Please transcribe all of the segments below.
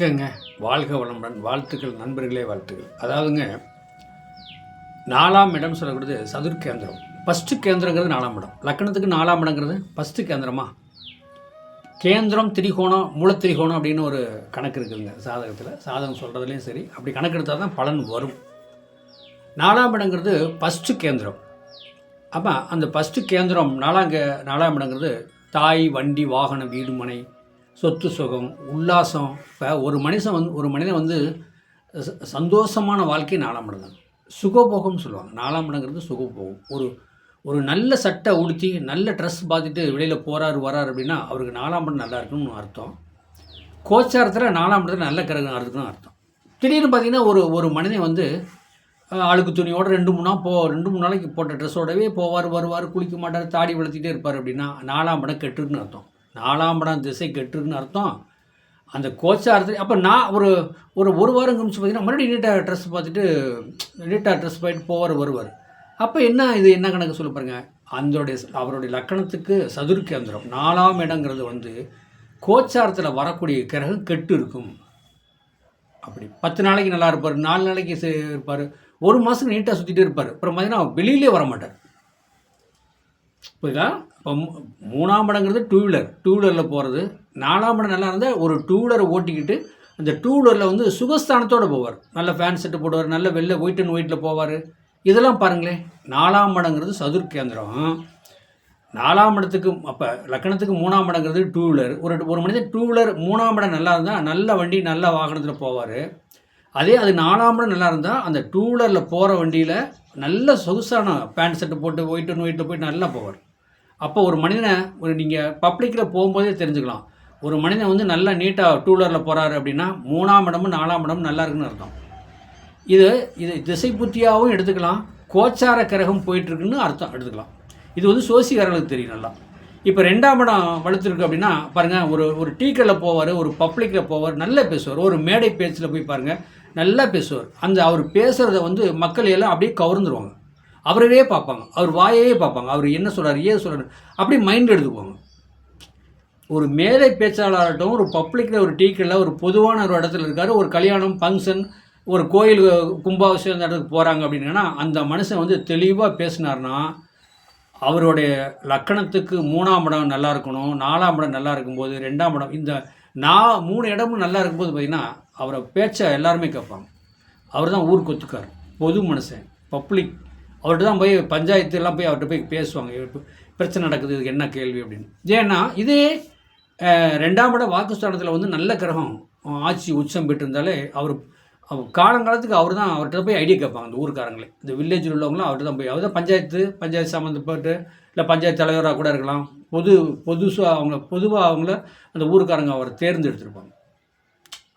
வணக்கங்க வாழ்க வளமுடன் வாழ்த்துக்கள் நண்பர்களே வாழ்த்துக்கள். அதாவதுங்க நாலாம் இடம் சொல்லக்கூடியது சதுர் கேந்திரம். ஃபஸ்ட்டு கேந்திரங்கிறது நாலாம் இடம். லக்கணத்துக்கு நாலாம் இடங்கிறது ஃபஸ்ட்டு கேந்திரமா? கேந்திரம் திரிகோணம் மூலத்திரிகோணம் அப்படின்னு ஒரு கணக்கு இருக்குதுங்க சாதகத்தில். சாதகம் சொல்கிறதுலேயும் சரி. அப்படி கணக்கு எடுத்தால் தான் பலன் வரும். நாலாம் இடங்கிறது ஃபஸ்ட்டு கேந்திரம். அப்போ அந்த ஃபஸ்ட்டு கேந்திரம் நாலாம் கே நாலாம் இடங்கிறது தாய் வண்டி வாகனம் வீடு மனை சொத்து சுகம் உல்லாசம். இப்போ ஒரு மனுஷன் வந்து ஒரு மனிதன் வந்து ச- சந்தோஷமான வாழ்க்கை நாலாம் இடம் தான் சுகபோகம்னு சொல்லுவாங்க. நாலாம் இடங்கிறது சுகபோகம். ஒரு ஒரு நல்ல சட்டை உடுத்தி நல்ல ட்ரெஸ் பார்த்துட்டு வெளியில் போகிறாரு வராரு அப்படின்னா அவருக்கு நாலாம் இடம் நல்லா இருக்குன்னு அர்த்தம். கோச்சாரத்தில் நாலாம் இடத்துல நல்ல கிரகம் இருக்குன்னு அர்த்தம். திடீர்னு பார்த்தீங்கன்னா ஒரு ஒரு மனிதன் வந்து அழுக்கு துணியோட ரெண்டு மூணு நாள் போ ரெண்டு மூணு நாளைக்கு போட்ட ட்ரெஸ்ஸோடவே போவார் வருவார் குளிக்க மாட்டார் தாடி வளர்த்திட்டே இருப்பார் அப்படின்னா நாலாம் இடம் கெட்டுருக்குன்னு அர்த்தம். நாலாம் இடம் திசை கெட்டுருக்குன்னு அர்த்தம். அந்த கோச்சாரத்தில் அப்போ நான் ஒரு ஒரு ஒரு வாரம் கழிச்சு பார்த்தீங்கன்னா மறுபடியும் நீட்டாக ட்ரெஸ் பார்த்துட்டு நீட்டாக ட்ரெஸ் போயிட்டு போவார் வருவார். அப்போ என்ன இது என்ன கணக்கு சொல்ல பாருங்க? அதோடைய அவருடைய லக்கணத்துக்கு சதுர் கேந்திரம் நாலாம் இடங்கிறது வந்து கோச்சாரத்தில் வரக்கூடிய கிரகம் கெட்டு இருக்கும் அப்படி பத்து நாளைக்கு நல்லா இருப்பார் நாலு நாளைக்கு சே- இருப்பார். ஒரு மாதத்துக்கு நீட்டாக சுற்றிட்டு இருப்பார். அப்புறம் பார்த்தீங்கன்னா வெளியிலே வர மாட்டார் புரியுதா? இப்போ மூணாம் இடங்கிறது டூ வீலர் டூ வீலரில் போகிறது நாலாம் இடம் நல்லா இருந்தால் ஒரு டூ வீலரை ஓட்டிக்கிட்டு அந்த டூ வீலரில் வந்து சுகஸ்தானத்தோடு போவார். நல்ல ஃபேன் செட்டு போடுவார் நல்ல வெளில ஒயிட் அண்ட் ஒயிட்டில் போவார். இதெல்லாம் பாருங்களேன் நாலாம் இடங்கிறது சதுர் கேந்திரம். நாலாம் இடத்துக்கு அப்போ லக்கணத்துக்கு மூணாம் இடங்கிறது டூ வீலர் ஒரு ஒரு மனிதன் டூ வீலர் மூணாம் இடம் நல்லா இருந்தால் நல்ல வண்டி நல்ல வாகனத்தில் போவார். அதே அது நாலாம்படம் நல்லா இருந்தால் அந்த டூ வீலரில் போகிற வண்டியில் நல்ல சொகுசான பேண்ட் செட்டு போட்டு ஒயிட் அண்ட் ஒயிட்டில் போயிட்டு நல்லா போவார். அப்போ ஒரு மனிதனை ஒரு நீங்கள் பப்ளிக்கில் போகும்போதே தெரிஞ்சுக்கலாம். ஒரு மனிதன் வந்து நல்லா நீட்டாக டூ வீலரில் போகிறாரு அப்படின்னா மூணாம் இடமும் நாலாம் இடமும் நல்லா இருக்குன்னு அர்த்தம். இது இது திசை புத்தியாகவும் எடுத்துக்கலாம் கோச்சார கிரகம் போயிட்டுருக்குன்னு அர்த்தம் எடுத்துக்கலாம். இது வந்து சோசியக்காரர்களுக்கு தெரியும் நல்லா. இப்போ ரெண்டாம் இடம் வலுத்துருக்கு அப்படின்னா பாருங்கள் ஒரு ஒரு டீக்கரில் போவார் ஒரு பப்ளிக்கில் போவார் நல்லா பேசுவார். ஒரு மேடை பேச்சில் போய் பாருங்கள் நல்லா பேசுவார். அந்த அவர் பேசுகிறத வந்து மக்கள் எல்லாம் அப்படியே கவர்ந்துருவாங்க. அவரவே பார்ப்பாங்க. அவர் வாயவே பார்ப்பாங்க. அவர் என்ன சொல்கிறார் ஏன் சொல்கிறார் அப்படியே மைண்ட் எடுத்துக்குவாங்க. ஒரு மேலே பேச்சாளராகட்டும் ஒரு பப்ளிக்கில் ஒரு டீக்கரில் ஒரு பொதுவான ஒரு இடத்துல இருக்கார். ஒரு கல்யாணம் ஃபங்க்ஷன் ஒரு கோயில் கும்பாபிஷேகம் அந்த இடத்துக்கு போகிறாங்க அப்படின்னா அந்த மனுஷன் வந்து தெளிவாக பேசினார்னா அவருடைய லக்கணத்துக்கு மூணாம் இடம் நல்லா இருக்கணும் நாலாம் இடம் நல்லா இருக்கும்போது ரெண்டாம் இடம் இந்த நா மூணு இடமும் நல்லா இருக்கும்போது பார்த்திங்கன்னா அவரை பேச்சை எல்லாருமே கேட்பாங்க. அவர் தான் ஊர் கொத்துக்கார் பொது மனுஷன் பப்ளிக் அவர்கிட்ட தான் போய் பஞ்சாயத்து எல்லாம் போய் அவர்கிட்ட போய் பேசுவாங்க. பிரச்சனை நடக்குது இதுக்கு என்ன கேள்வி அப்படின்னு. ஏன்னா இதே ரெண்டாம் இட வாக்குஸ்தானத்தில் வந்து நல்ல கிரகம் ஆட்சி உச்சம் பெற்றிருந்தாலே அவர் அவர் காலங்காலத்துக்கு அவர் தான் அவர்கிட்ட போய் ஐடியா கேட்பாங்க அந்த ஊர்க்காரங்களே. இந்த வில்லேஜில் உள்ளவங்களும் அவர்கிட்ட தான் போய் அவர் தான் பஞ்சாயத்து பஞ்சாயத்து சம்மந்தப்பட்டு இல்லை பஞ்சாயத்து தலைவராக கூட இருக்கலாம். பொது பொதுசாக அவங்க பொதுவாக அவங்கள அந்த ஊர்க்காரங்க அவரை தேர்ந்தெடுத்திருப்பாங்க.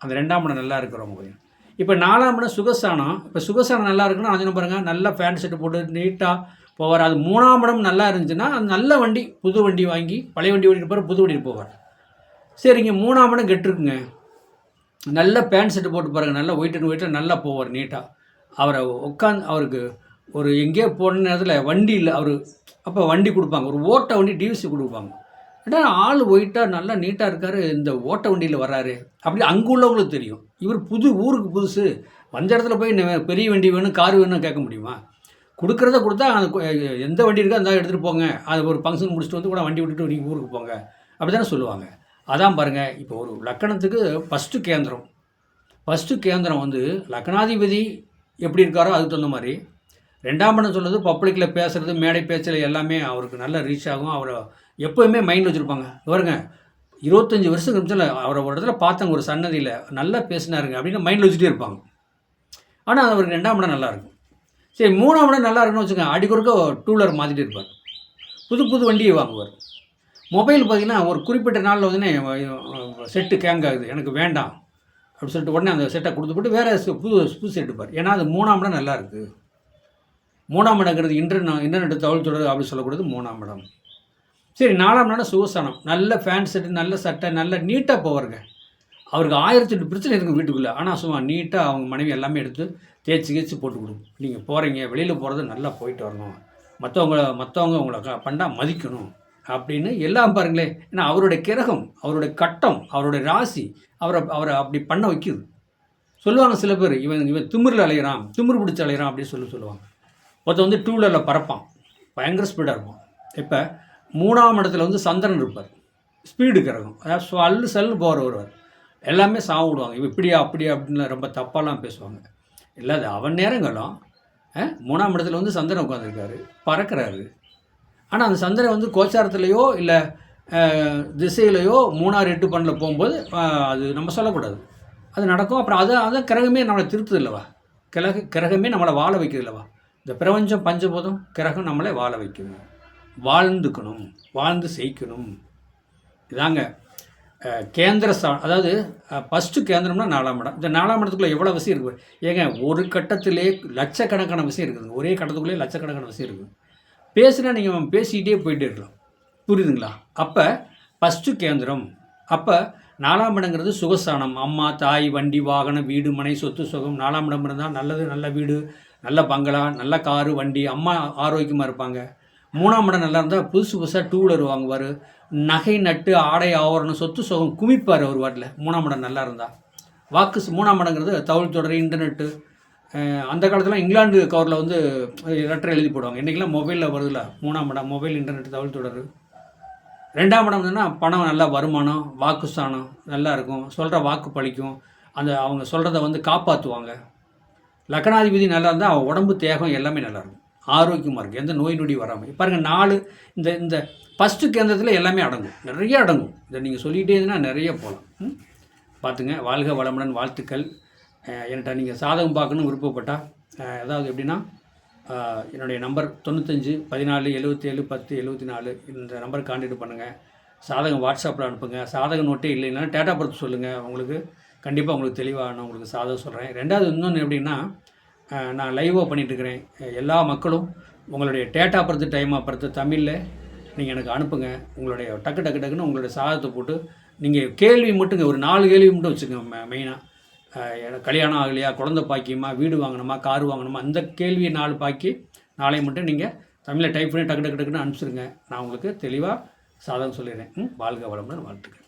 அந்த ரெண்டாம் இடம் நல்லா இருக்கிறவங்க கொஞ்சம். இப்போ நாலாம் இடம் சுகஸ்தானம் இப்போ சுகஸ்தானம் நல்லா இருக்குன்னா அஞ்சு பாருங்கள் நல்லா பேண்ட் ஷர்ட் போட்டு நீட்டாக போவார். அது மூணாம் இடம் நல்லா இருந்துச்சுன்னா அது நல்ல வண்டி புது வண்டி வாங்கி பழைய வண்டி ஓடிட்டு போகிற புது வண்டியில் போவார். சரிங்க மூணாம் இடம் கெட்டிருக்குங்க. நல்ல பேண்ட் ஷர்ட் போட்டு பாருங்கள் நல்லா ஒயிட் அண்ட் ஒயிட்டில் நல்லா போவார் நீட்டாக அவரை உட்காந்து அவருக்கு ஒரு எங்கேயோ போன நேரத்தில் வண்டி இல்லை அவர் அப்போ வண்டி கொடுப்பாங்க. ஒரு ஓட்ட வண்டி டிவிசி கொடுப்பாங்க. ஏன்னா ஆள் ஒயிட்டாக நல்லா நீட்டாக இருக்கார் இந்த ஓட்ட வண்டியில் வர்றாரு. அப்படி அங்கே உள்ளவங்களுக்கு தெரியும். இவர் புது ஊருக்கு புதுசு. வந்த இடத்துல போய் பெரிய வண்டி வேணும் கார் வேணும் கேட்க முடியுமா? கொடுக்குறத கொடுத்தா அந்த எந்த வண்டி இருக்கோ அந்த எடுத்துகிட்டு போங்க. அது ஒரு ஃபங்க்ஷன் முடிச்சுட்டு வந்து கூட வண்டி விட்டுட்டு நீங்கள் ஊருக்கு போங்க. அப்படி தானே சொல்லுவாங்க. அதான் பாருங்கள் இப்போ ஒரு லக்கணத்துக்கு ஃபஸ்ட்டு கேந்திரம். ஃபஸ்ட்டு கேந்திரம் வந்து லக்னாதிபதி எப்படி இருக்காரோ அதுக்கு தகுந்த மாதிரி. ரெண்டாம் படம் சொல்கிறது பப்ளிக்கில் பேசுகிறது மேடை பேச்சில் எல்லாமே அவருக்கு நல்ல ரீச் ஆகும். அவரை எப்போயுமே மைண்ட் வச்சுருப்பாங்க. பாருங்க இருபத்தஞ்சி வருஷம் கழிச்சால அவரை ஒரு இடத்துல பார்த்தாங்க ஒரு சன்னதியில் நல்லா பேசினாருங்க அப்படின்னு மைண்டில் வச்சுட்டே இருப்பாங்க. ஆனால் அவருக்கு ரெண்டாம் இடம் நல்லாயிருக்கும் சரி மூணாம் இடம் நல்லா இருக்குன்னு வச்சுக்கோங்க அடிக்கொருக்க டூலர் மாற்றிட்டு இருப்பார். புது புது வண்டியை வாங்குவார். மொபைல் பார்த்தீங்கன்னா ஒரு குறிப்பிட்ட நாளில் வந்து செட்டு கேங் ஆகுது. எனக்கு வேண்டாம். அப்படின்னு சொல்லிட்டு உடனே அந்த செட்டை கொடுத்து போட்டு வேறு புது புது செட்டு பார் ஏன்னா அது மூணாம் இடம் நல்லா இருக்குது மூணாம் இடங்கிறது இன்டர்நெட் இன்டர்நெட் தகவல் தொடர்பு அப்படின்னு சொல்லக்கூடாது மூணாம் இடம். சரி நாலாம் நாள் சுகசானம். நல்ல ஃபேன் செட்டு நல்ல சட்டை நல்ல நீட்டாக போவாருங்க. அவருக்கு ஆயிரத்தி எட்டு பிரச்சனை இருக்கும் வீட்டுக்குள்ளே. ஆனால் சும்மா நீட்டாக அவங்க மனைவி எல்லாமே எடுத்து தேய்ச்சி கேச்சு போட்டு கொடுக்கும் நீங்கள் போகிறீங்க வெளியில் போகிறது நல்லா போயிட்டு வரணும். மற்றவங்கள மற்றவங்க உங்களை க பண்ணால் மதிக்கணும். அப்படின்னு எல்லாம் பாருங்களேன் ஏன்னா அவருடைய கிரகம் அவருடைய கட்டம் அவருடைய ராசி அவரை அவரை அப்படி பண்ண வைக்குது. சொல்லுவாங்க சில பேர் இவன் இவன் திமிரில் அலைகிறான் திமிரு பிடிச்சி அலைகிறான் அப்படின்னு சொல்லி சொல்லுவாங்க. ஒருத்தன் வந்து டூ வீலரில் பறப்பான். பயங்கர ஸ்பீடாக இருப்பான். இப்போ மூணாம் இடத்துல வந்து சந்திரன் இருப்பார். ஸ்பீடு கிரகம் அதாவது சல்லு சல்லு போகிற வருவார். எல்லாமே சாவிடுவாங்க. இப்படியா அப்படியா அப்படின்னு ரொம்ப தப்பாலாம் பேசுவாங்க. இல்லாத அவன் நேரங்களும் மூணாம் இடத்துல வந்து சந்திரன் உட்காந்துருக்காரு பறக்கிறாரு. ஆனால் அந்த சந்திரன் வந்து கோச்சாரத்துலேயோ இல்லை திசையிலையோ மூணாறு எட்டு பண்ணில் போகும்போது அது நம்ம சொல்லக்கூடாது. அது நடக்கும். அப்புறம் அதை அதான் கிரகமே நம்மளை திருத்துது இல்லவா கிரக கிரகமே நம்மளை வாழ வைக்கிறது இல்லவா இந்த பிரபஞ்சம் பஞ்சபோதம் கிரகம் நம்மளை வாழ வைக்கணும் வாழ்ந்துக்கணும் வாழ்ந்து செய்யணும். இதாங்க கேந்திர சா அதாவது ஃபஸ்ட்டு கேந்திரம்னா நாலாம் இடம். இந்த நாலாம் இடத்துக்குள்ளே எவ்வளோ விஷயம் இருக்குது ஏங்க ஒரு கட்டத்திலே லட்சக்கணக்கான விஷயம் இருக்குது. ஒரே கட்டத்துக்குள்ளே லட்சக்கணக்கான விஷயம் இருக்குது. பேசுனா நீங்கள் பேசிக்கிட்டே போயிட்டே இருக்கலாம். புரியுதுங்களா? அப்போ ஃபஸ்ட்டு கேந்திரம். அப்போ நாலாம் இடங்கிறது சுகஸ்தானம். அம்மா தாய் வண்டி வாகனம் வீடு மனை சொத்து சுகம். நாலாம் இடம் இருந்தால் நல்லது நல்ல வீடு நல்ல பங்களா நல்ல காரு வண்டி. அம்மா ஆரோக்கியமாக இருப்பாங்க. மூணாம் இடம் நல்லா இருந்தால் புதுசு புதுசாக டூ வீலர் வாங்குவார். நகை நட்டு ஆடை ஆவரணம் சொத்து சுகம் குமிப்பார் அவர் வாட்டில். மூணாம் இடம் நல்லா இருந்தால் வாக்கு மூணாம் இடங்கிறது தகவல் தொடர் இன்டர்நெட்டு அந்த காலத்தில் இங்கிலாந்து கவரில் வந்து லெட்டர் எழுதி போடுவாங்க. இன்றைக்கெலாம் மொபைலில் வருதுல. மூணாம் இடம் மொபைல் இன்டர்நெட் தகவல் தொடர். ரெண்டாம் இடம் என்னன்னா பணம் நல்லா வருமானம் வாக்குஸ்தானம் நல்லா இருக்கும். சொல்கிற வாக்கு பழிக்கும். அந்த அவங்க சொல்கிறத வந்து காப்பாற்றுவாங்க லக்னாதிபதி நல்லா இருந்தால் அவன் உடம்பு தேகம் எல்லாமே நல்லாயிருக்கும் ஆரோக்கியமாக இருக்கும் எந்த நோய் நொடி வராமல் பாருங்கள் நாலு இந்த இந்த ஃபஸ்ட்டு கேந்திரத்தில் எல்லாமே அடங்கும். நிறைய அடங்கும். இதை நீங்கள் சொல்லிகிட்டே இருந்தீங்கன்னா நிறைய போகலாம் ம்? பார்த்துங்க வாழ்க வளமுடன் வாழ்த்துக்கள். என்கிட்ட நீங்கள் சாதகம் பார்க்கணும் விருப்பப்பட்டால் அதாவது எப்படின்னா என்னுடைய நம்பர் தொண்ணூத்தஞ்சு பதினாலு எழுபத்தேழு பத்து எழுபத்தி நாலு இந்த நம்பர் காண்டக்ட் பண்ணுங்கள் சாதகம் வாட்ஸ்அப்பில் அனுப்புங்க. சாதக நோட்டே இல்லைன்னா டேட்டா பர்த் சொல்லுங்கள் உங்களுக்கு கண்டிப்பாக உங்களுக்கு தெளிவாக நான் உங்களுக்கு சாதகம் சொல்கிறேன் ரெண்டாவது இன்னொன்று எப்படின்னா நான் லைவாக பண்ணிகிட்ருக்கிறேன் எல்லா மக்களும் உங்களுடைய டேட்டா பர்த்து டைம் பர்த்து தமிழில் நீங்கள் எனக்கு அனுப்புங்க. உங்களுடைய டக்கு டக்கு டக்குன்னு உங்களுடைய சாதத்தை போட்டு நீங்கள் கேள்வி மட்டுங்க ஒரு நாலு கேள்வி மட்டும் வச்சுக்கோங்க மெயினாக கல்யாணம் ஆகலையா குழந்தை பாக்கியமா வீடு வாங்கணுமா கார் வாங்கணுமா அந்த கேள்வியை நாலு பாக்கி நாளை மட்டும் நீங்கள் தமிழை டைப் பண்ணி டக்கு டக்கு டக்குன்னு அனுப்பிச்சிருங்க. நான் உங்களுக்கு தெளிவாக சாதகம் சொல்லிடுறேன். ம், வாழ்க வளமுடன் வாழ்த்துக்கள்.